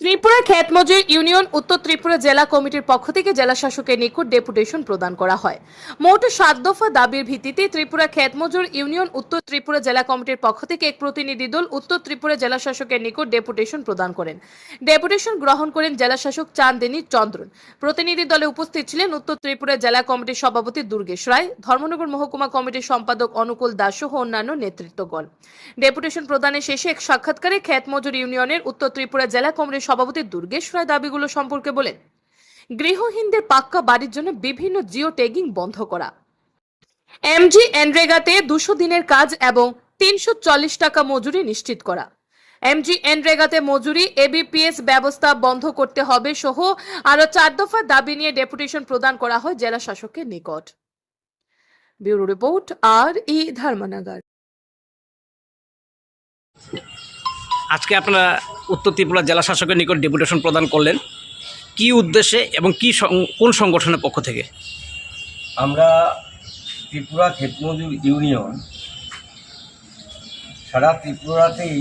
Tripura খ্যাতমজুর union উত্তর ত্রিপুরা জেলা কমিটির পক্ষ থেকে জেলা শাসকের নিকট ডেপুটেশন প্রদান করা হয়। মোট সাত দফা দাবির ভিত্তিতে ত্রিপুরা খ্যাতমজুর ইউনিয়ন উত্তর ত্রিপুরা জেলা কমিটির পক্ষ থেকে এক প্রতিনিধি দল উত্তর ত্রিপুরা জেলা শাসকের নিকট ডেপুটেশন প্রদান করেন। ডেপুটেশন গ্রহণ করেন জেলা শাসক চান্দিনী চন্দ্রন। প্রতিনিধি দলে উপস্থিত ছিলেন উত্তর ত্রিপুরা জেলা কমিটির সভাপতি দুর্গেশ রায়, ধর্মনগর মহকুমা কমিটির সম্পাদক অনুকূল দাস সহ অন্যান্য নেতৃত্বগণ। ডেপুটেশন প্রদানের শেষে এক সাক্ষাৎকারে খ্যাতমজুর ইউনিয়নের উত্তর ত্রিপুরা জেলা কমিটির সভাপতি দুর্গেশ রায় দাবিগুলো সম্পর্কে বলেন, গৃহহীনদের পাক্কা বাড়ির জন্য বিভিন্ন জিও ট্যাগিং বন্ধ করা। এমজি এনরেগাতে দুশো দিনের কাজ এবং তিনশো চল্লিশ টাকা মজুরি নিশ্চিত করা। এমজি এনরেগাতে মজুরি, এবিপিএস ব্যবস্থা বন্ধ করতে হবে সহ আরও চার দফা দাবি নিয়ে ডেপুটেশন প্রদান করা হয় জেলা শাসকের নিকট। ব্যুরো রিপোর্ট, আর ই ধর্মনগর। আজকে আপনারা উত্তর ত্রিপুরা জেলা শাসকের নিকট ডেপুটেশন প্রদান করলেন। কি উদ্দেশ্যে এবং কি কোন সংগঠনের পক্ষ থেকে? আমরা ত্রিপুরা ক্ষেতমজুর ইউনিয়ন সারা ত্রিপুরাতেই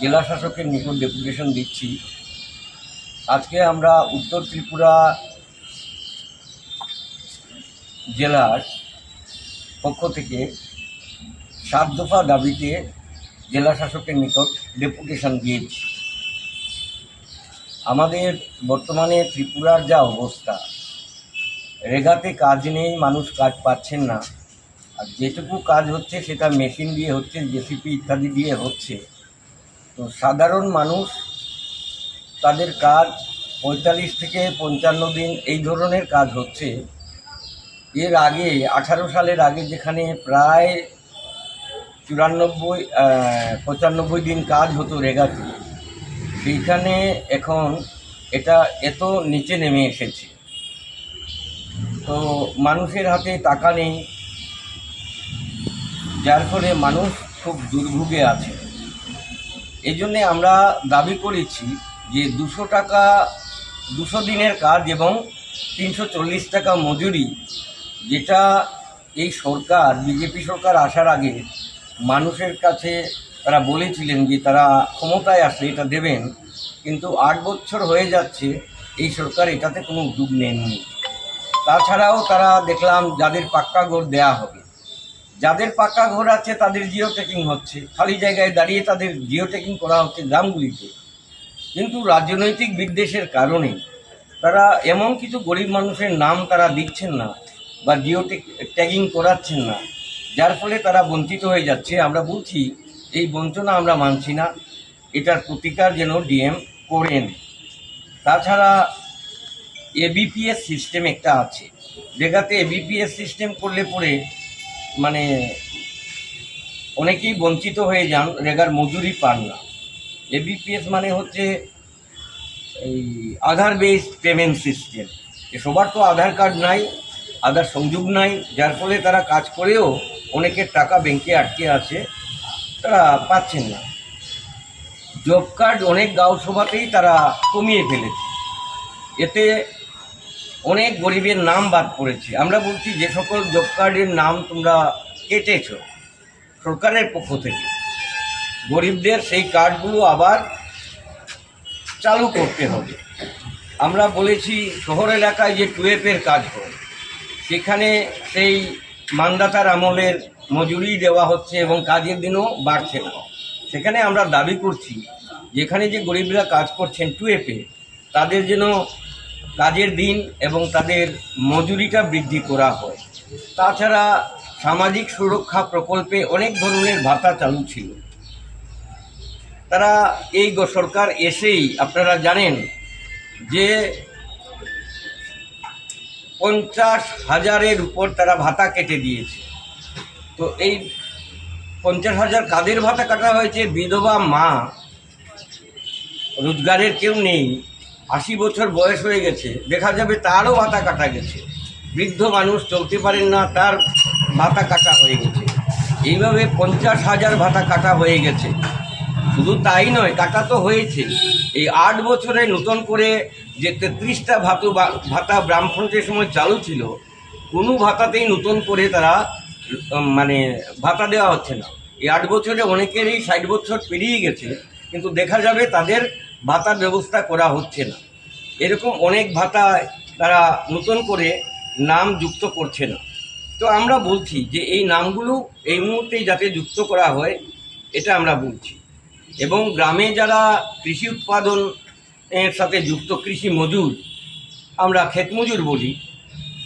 জেলা শাসকের নিকট ডেপুটেশন দিচ্ছি। আজকে আমরা উত্তর ত্রিপুরা জেলার পক্ষ থেকে সাত দফা দাবিতে জেলা শাসকের নিকট ডেপুটেশন দিয়েছি। আমাদের বর্তমানে ত্রিপুরার যা অবস্থা, রেগাতে কাজ নেই, মানুষ কাজ পাচ্ছেন না। আর যেটুকু কাজ হচ্ছে, সেটা মেশিন দিয়ে হচ্ছে, জেসিপি ইত্যাদি দিয়ে হচ্ছে। তো সাধারণ মানুষ তাদের কাজ পঁয়তাল্লিশ থেকে পঞ্চান্ন দিন এই ধরনের কাজ হচ্ছে। এর আগে, আঠারো সালের আগে যেখানে প্রায় চুরানব্বই পঁচানব্বই দিন কাজ হতো রেগাতে। সেইখানে এখন এটা এত নিচে নেমে এসেছে। তো মানুষের হাতে টাকা নেই। যার ফলে মানুষ খুব দুর্ভোগে আছে। এই জন্যে আমরা দাবি করেছি যে দুশো টাকা, দুশো দিনের কাজ এবং তিনশো চল্লিশ টাকা মজুরি, যেটা এই সরকার, বিজেপি সরকার আসার আগে মানুষের কাছে তারা বলেছিলেন যে তারা ক্ষমতায় আসলে এটা দেবেন, কিন্তু আট বছর হয়ে যাচ্ছে, এই সরকার এটাতে কোনো উদ্যোগ নেননি। তাছাড়াও তারা দেখলাম যাদের পাক্কা ঘর দেয়া হবে। যাদের পাক্কা ঘর আছে তাদের জিও টেকিং হচ্ছে, খালি জায়গায় দাঁড়িয়ে তাদের জিও টেকিং করা হচ্ছে গ্রামগুলিতে। কিন্তু রাজনৈতিক বিদ্বেষের কারণে তারা এমন কিছু গরিব মানুষের নাম তারা দিচ্ছেন না বা জিও ট্যাগিং করাচ্ছেন না। যার ফলে তারা বঞ্চিত হয়ে যাচ্ছে। আমরা বলছি, এই বঞ্চনা আমরা মানছি না। এটার প্রতিকার যেন ডিএম করেন। তাছাড়া এবিপিএস সিস্টেম একটা আছে। যেটাতে এবিপিএস সিস্টেম করলে পরে মানে অনেকেই বঞ্চিত হয়ে যান, রেগার মজুরি পান না। এবিপিএস মানে হচ্ছে এই আধার বেসড পেমেন্ট সিস্টেম। সবার তো আধার কার্ড নাই, আধার সংযোগ নাই, যার ফলে তারা কাজ করেও অনেকের টাকা ব্যাংকে আটকে আছে, তারা পাচ্ছেন না। জব কার্ড অনেক গাঁও সভাতেই তারা কমিয়ে ফেলেছে। এতে অনেক গরিবের নাম বাদ পড়েছে। আমরা বলছি, যে সকল জব কার্ডের নাম তোমরা কেটেছ সরকারের পক্ষ থেকে, গরিবদের সেই কার্ডগুলো আবার চালু করতে হবে। আমরা বলেছি, শহর এলাকায় যে টুয়েপের কাজ হয়, সেখানে সেই মানদাতার আমলের মজুরি দেওয়া হচ্ছে এবং কাজের দিনও বাড়ছে না। সেখানে আমরা দাবি করছি, যেখানে যে গরিবরা কাজ করছেন টুয়েপে, তাদের যেন কাজের দিন এবং তাদের মজুরিটা বৃদ্ধি করা হয়। তাছাড়া সামাজিক সুরক্ষা প্রকল্পে অনেক ধরনের ভাতা চালু ছিল। তারা এই সরকার এসেই আপনারা জানেন যে পঞ্চাশ হাজারের উপর তারা ভাতা কেটে দিয়েছে। তো এই পঞ্চাশ হাজার কাদের ভাতা কাটা হয়েছে? বিধবা মা। রোজগারের কেউ নেই। আশি বছর বয়স হয়ে গেছে। দেখা যাবে তারও ভাতা কাটা গেছে। বৃদ্ধ মানুষ চলতে পারেন না, তার ভাতা কাটা হয়ে গেছে। এইভাবে পঞ্চাশ হাজার ভাতা কাটা হয়ে গেছে। শুধু তাই নয় কাটা তো হয়েছে। এই আট বছরে নতুন করে যে তেত্রিশটা ভাতু ভাতা ব্রাহ্মণের সময় চালু ছিল, কোনো ভাতাতেই নতুন করে তারা মানে ভাতা দেওয়া হচ্ছে না। এই আট বছরে অনেকেরই ষাট বছর পেরিয়ে গেছে, কিন্তু দেখা যাবে তাদের ভাতার ব্যবস্থা করা হচ্ছে না। এরকম অনেক ভাতা তারা নতুন করে নাম যুক্ত করছে না। তো আমরা বলছি যে এই নামগুলো এই মুহূর্তেই যাতে যুক্ত করা হয়, এটা আমরা বলছি। এবং গ্রামে যারা কৃষি উৎপাদন এর সাথে যুক্ত কৃষি মজুর, আমরা ক্ষেত মজুর বলি,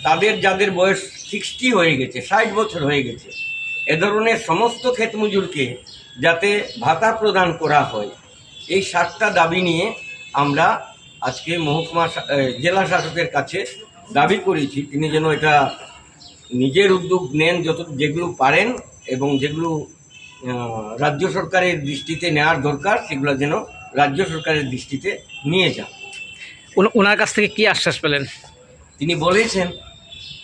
তাদের যাদের বয়স সিক্সটি হয়ে গেছে, ষাট বছর হয়ে গেছে, এ ধরনের সমস্ত ক্ষেত মজুরকে যাতে ভাতা প্রদান করা হয়, এই সাতটা দাবি নিয়ে আমরা আজকে মহকুমা জেলা শাসকের কাছে দাবি করেছি। তিনি যেন এটা নিজের উদ্যোগ নেন যত, যেগুলো পারেন এবং যেগুলো রাজ্য সরকারের দৃষ্টিতে নেওয়ার দরকার সেগুলো যেন রাজ্য সরকারের দৃষ্টিতে নিয়ে যান। ওনার কাছ থেকে কি আশ্বাস পেলেন? তিনি বলেছেন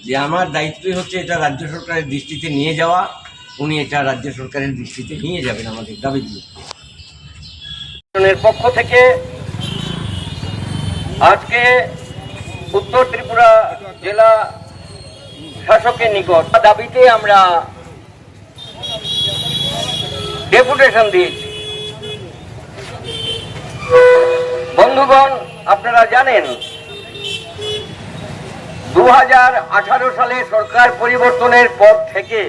যে আমার দায়িত্বই হচ্ছে এটা রাজ্য সরকারের দৃষ্টিতে নিয়ে যাওয়া। উনি এটা রাজ্য সরকারের দৃষ্টিতে নিয়ে যাবেন আমাদের দাবিগুলো। পক্ষ থেকে আজকে উত্তর ত্রিপুরা জেলা শাসকের নিকট দাবিতে আমরা ডেপুটেশন দিয়েছি। বন্ধুগণ, আপনারা জানেন দু হাজার আঠারো সালে সরকার পরিবর্তনের পর থেকে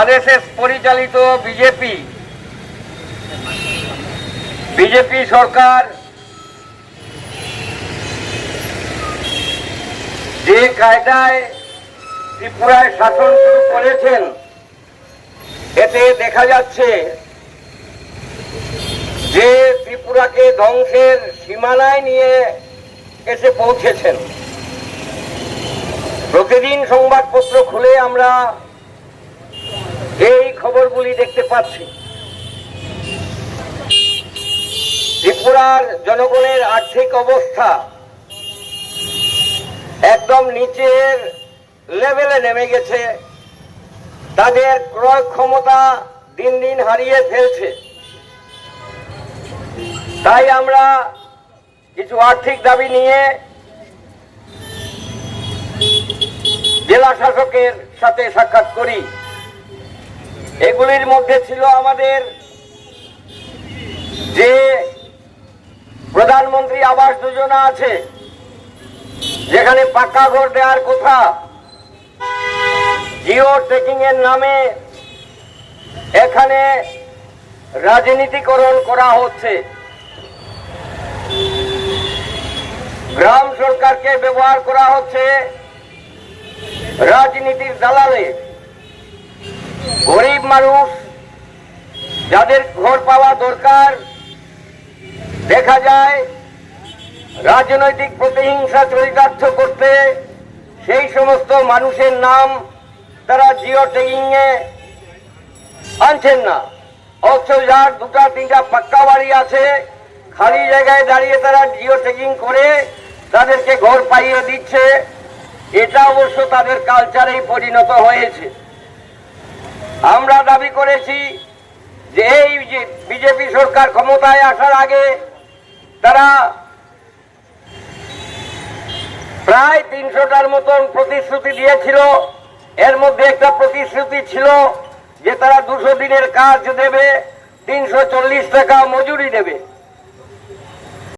আরএসএস পরিচালিত বিজেপি বিজেপি সরকার যে কায়দায় ত্রিপুরায় শাসন শুরু করেছেন এতে দেখা যাচ্ছে যে ত্রিপুরাকে ধ্বংসের সীমানায় নিয়ে এসে পৌঁছেছেন। প্রতিদিন সংবাদপত্র খুলে আমরা এই খবরগুলি দেখতে পাচ্ছি। ত্রিপুরার জনগণের আর্থিক অবস্থা একদম নিচের লেভেলে নেমে গেছে। তাদের ক্রয় ক্ষমতা দিন দিন হারিয়ে ফেলছে। তাই আমরা কিছু আর্থিক দাবি নিয়ে জেলা শাসকের সাথে সাক্ষাৎ করি। এগুলির মধ্যে ছিল আমাদের যে প্রধানমন্ত্রী আবাস যোজনা আছে, যেখানে পাক্কা ঘর দেওয়ার কথা জিও ট্রেকিং এর নামে এখানে রাজনীতিকরণ করা হচ্ছে। গ্রাম সরকারকে ব্যবহার করা হচ্ছে রাজনীতির দালালে। গরিব মানুষ যাদের ঘর পাওয়া দরকার, দেখা যায় রাজনৈতিক প্রতিহিংসা চরিতার্থ করতে সেই সমস্ত মানুষের নাম তারা জিও ট্যাগিং এ আনছেন না। অথচ যার দুটা তিনটা পাক্কা বাড়ি আছে, খালি জায়গায় দাঁড়িয়ে তারা জিও ট্যাগিং করে তাদেরকে ঘর পাইয়ে দিচ্ছে, এটা অবশ্য তাদের কালচারেই পরিণত হয়েছে। আমরা দাবি করেছি যে এই যে বিজেপি সরকার ক্ষমতায় আসার আগে তারা প্রায় তিনশোটার মতন প্রতিশ্রুতি দিয়েছিল। এর মধ্যে একটা প্রতিশ্রুতি ছিল যে তারা দুশো দিনের কাজ দেবে, তিনশো চল্লিশ টাকা মজুরি দেবে।